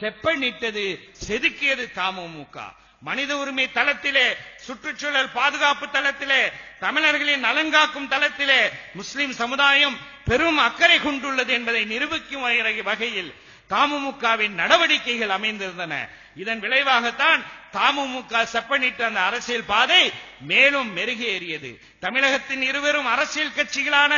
செப்பனிட்டது செதுக்கியது தமுமுக. மனித உரிமை தளத்திலே சுற்றுச்சூழல் பாதுகாப்பு தளத்திலே தமிழர்களின் நலங்காக்கும் தளத்திலே முஸ்லிம் சமுதாயம் பெரும் அக்கறை கொண்டுள்ளது என்பதை நிரூபிக்கும் வகையில் தமுமுகவின் நடவடிக்கைகள் அமைந்திருந்தன. இதன் விளைவாகத்தான் தமுமுக செப்பனிட்ட அந்த அரசியல் பாதை மேலும் மெருகேறியது. தமிழகத்தின் இருவரும் அரசியல் கட்சிகளான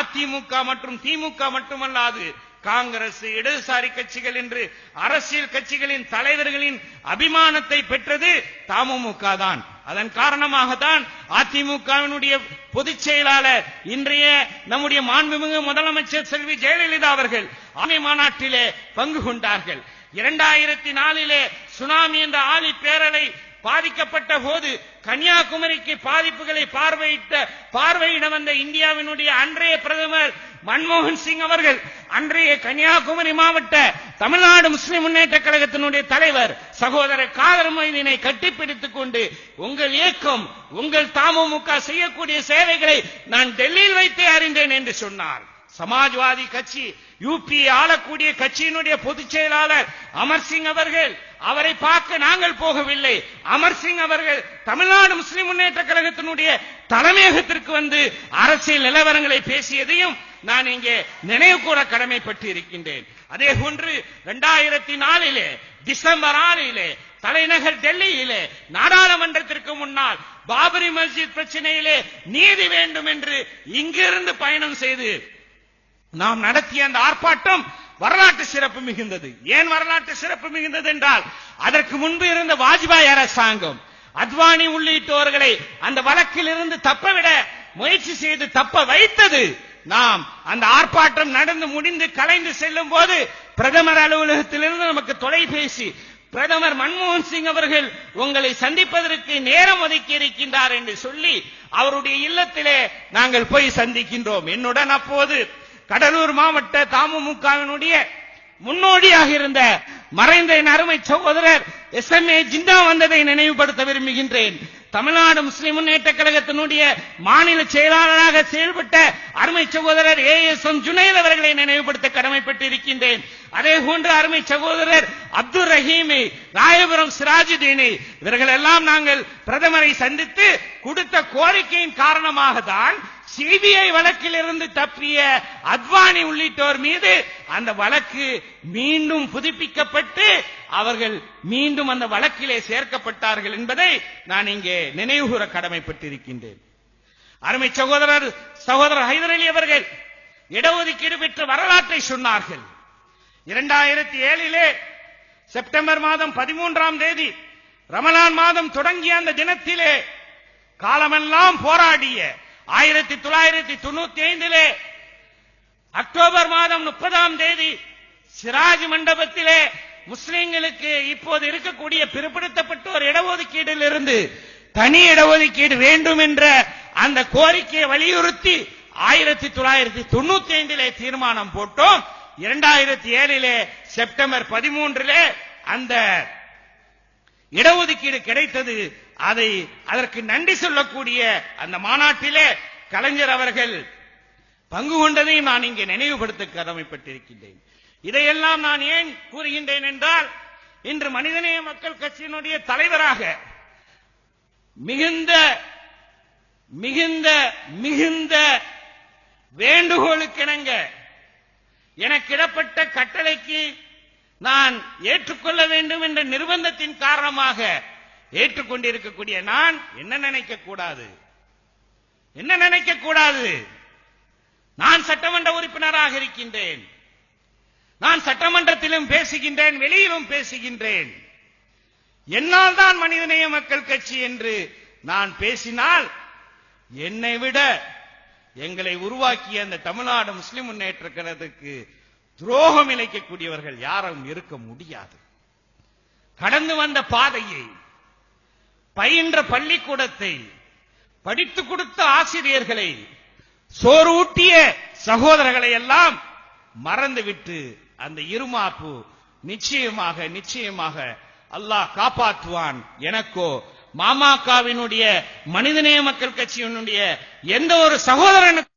அதிமுக மற்றும் திமுக மட்டுமல்லாது காங்கிரஸ் இடதுசாரி கட்சிகள் என்று அரசியல் கட்சிகளின் தலைவர்களின் அபிமானத்தை பெற்றது தமுமுக தான். அதன் காரணமாக தான் அதிமுகவினுடைய பொதுச் செயலாளர் இன்றைய நம்முடைய மாண்புமிகு முதலமைச்சர் செல்வி ஜெயலலிதா அவர்கள் ஆணை மாநாட்டிலே பங்கு கொண்டார்கள். இரண்டாயிரத்தி நாலிலே சுனாமி என்ற ஆழி பேரலை பாதிக்கப்பட்ட போது கன்னியாகுமரிக்கு பாதிப்புகளை பார்வையிட்ட பார்வையிட வந்த இந்தியாவினுடைய அன்றைய பிரதமர் மன்மோகன் சிங் அவர்கள் அன்றைய கன்னியாகுமரி மாவட்ட தமிழ்நாடு முஸ்லிம் முன்னேற்ற கழகத்தினுடைய தலைவர் சகோதரர் காதர் மொய்தீனை கட்டிப்பிடித்துக் கொண்டு உங்கள் இயக்கம் உங்கள் தமுமுக செய்யக்கூடிய சேவைகளை நான் டெல்லியில் வைத்தே அறிந்தேன் என்று சொன்னார். சமாஜ்வாதி கட்சி யூபி ஆளக்கூடிய கட்சியினுடைய பொதுச் செயலாளர் அமர்சிங் அவர்கள் அவரை பார்க்க நாங்கள் போகவில்லை. அமர்சிங் அவர்கள் தமிழ்நாடு முஸ்லிம் முன்னேற்ற கழகத்தினுடைய தலைமையகத்திற்கு வந்து அரசியல் நிலவரங்களை பேசியதையும் நான் இங்கே நினைவு கூட கடமைப்பட்டு இருக்கின்றேன் அதே போன்று இரண்டாயிரத்தி நாலிலே டிசம்பர் ஆறிலே தலைநகர் டெல்லியிலே நாடாளுமன்றத்திற்கு முன்னால் பாபரி மஸ்ஜித் பிரச்சனையிலே நீதி வேண்டும் என்று இங்கிருந்து பயணம் செய்து நாம் நடத்திய அந்த ஆர்ப்பாட்டம் வரலாற்று சிறப்பு மிகுந்தது. ஏன் வரலாற்று சிறப்பு மிகுந்தது என்றால் அதற்கு முன்பு இருந்த வாஜ்பாய் அரசாங்கம் அத்வானி உள்ளிட்டோர்களை அந்த வழக்கில் இருந்து தப்பவிட முயற்சி செய்து தப்ப வைத்தது. நாம் அந்த ஆர்ப்பாட்டம் நடந்து முடிந்து கலைந்து செல்லும் போது பிரதமர் அலுவலகத்திலிருந்து நமக்கு தொலைபேசி பிரதமர் மன்மோகன் சிங் அவர்கள் உங்களை சந்திப்பதற்கு நேரம் ஒதுக்கி இருக்கின்றார் என்று சொல்லி அவருடைய இல்லத்திலே நாங்கள் போய் சந்திக்கின்றோம். என்னுடன் அப்போது கடலூர் மாவட்ட தாமுமுகவினுடைய முன்னோடியாக இருந்த மறைந்த என் அருமை சகோதரர் எஸ் எம் ஏ ஜிந்தா வந்ததை நினைவுபடுத்த விரும்புகின்றேன். தமிழ்நாடு முஸ்லிம் முன்னேற்ற கழகத்தினுடைய மாநில செயலாளராக செயல்பட்ட அருமை சகோதரர் ஏ எஸ் எம் ஜுனைத் அவர்களை நினைவுபடுத்த கடமைப்பட்டு இருக்கின்றேன் அதே போன்று அருமை சகோதரர் அப்துல் ரஹீமி ராயபுரம் சிராஜுதீனி இவர்கள் எல்லாம் நாங்கள் பிரதமரை சந்தித்து கொடுத்த கோரிக்கையின் காரணமாக தான் சிபிஐ வழக்கிலிருந்து தப்பிய அத்வானி உள்ளிட்டோர் மீது அந்த வழக்கு மீண்டும் புதுப்பிக்கப்பட்டு அவர்கள் மீண்டும் அந்த வழக்கிலே சேர்க்கப்பட்டார்கள் என்பதை நான் இங்கே நினைவுகூர கடமைப்பட்டிருக்கின்றேன். அருமை சகோதரர் சகோதரர் ஹைதர் அலி அவர்கள் இடஒதுக்கீடு பெற்ற வரலாற்றை சொன்னார்கள். இரண்டாயிரத்தி ஏழிலே செப்டம்பர் மாதம் பதிமூன்றாம் தேதி ரமலான் மாதம் தொடங்கிய அந்த தினத்திலே காலமெல்லாம் போராடிய ஆயிரத்தி தொள்ளாயிரத்தி தொண்ணூத்தி ஐந்திலே அக்டோபர் மாதம் முப்பதாம் தேதி சிராஜ் மண்டபத்திலே முஸ்லிம்களுக்கு இப்போது இருக்கக்கூடிய பிற்படுத்தப்பட்டோர் இடஒதுக்கீட்டில் இருந்து தனி இடஒதுக்கீடு வேண்டும் என்ற அந்த கோரிக்கையை வலியுறுத்தி ஆயிரத்தி தொள்ளாயிரத்தி தொண்ணூத்தி ஐந்திலே தீர்மானம் போட்டோம். இரண்டாயிரத்தி ஏழிலே செப்டம்பர் பதிமூன்றிலே அந்த இடஒதுக்கீடு கிடைத்தது. அதை அதற்கு நன்றி சொல்லக்கூடிய அந்த மாநாட்டிலே கலைஞர் அவர்கள் பங்கு கொண்டதையும் நான் இங்கே நினைவுபடுத்த கடமைப்பட்டிருக்கின்றேன். இதையெல்லாம் நான் ஏன் கூறுகின்றேன் என்றால் இன்று மனிதநேய மக்கள் கட்சியினுடைய தலைவராக மிகுந்த மிகுந்த மிகுந்த வேண்டுகோளுக்கிணங்க எனக்கிடப்பட்ட கட்டளைக்கு நான் ஏற்றுக்கொள்ள வேண்டும் என்ற நிர்பந்தத்தின் காரணமாக ஏற்றுக்கொண்டிருக்கக்கூடிய நான் என்ன நினைக்க கூடாது? என்ன நினைக்க கூடாது? நான் சட்டமன்ற உறுப்பினராக இருக்கின்றேன். நான் சட்டமன்றத்திலும் பேசுகின்றேன் வெளியிலும் பேசுகின்றேன். என்னால் தான் மனிதநேய மக்கள் கட்சி என்று நான் பேசினால் என்னை விட எங்களை உருவாக்கிய அந்த தமிழ்நாடு முஸ்லிம் முன்னேற்ற கழகத்துக்கு துரோகம் இழைக்கக்கூடியவர்கள் யாரும் இருக்க முடியாது. கடந்து வந்த பாதையை பயின்ற பள்ளிக்கூடத்தை படித்துக் கொடுத்த ஆசிரியர்களை சோறு ஊட்டிய சகோதரர்களை எல்லாம் மறந்துவிட்டு அந்த இருமாப்பு நிச்சயமாக நிச்சயமாக அல்லாஹ் காப்பாற்றுவான் எனக்கோ மாமாக்காவினுடைய மனிதநேய மக்கள் கட்சியினுடைய எந்த ஒரு சகோதரனுக்கு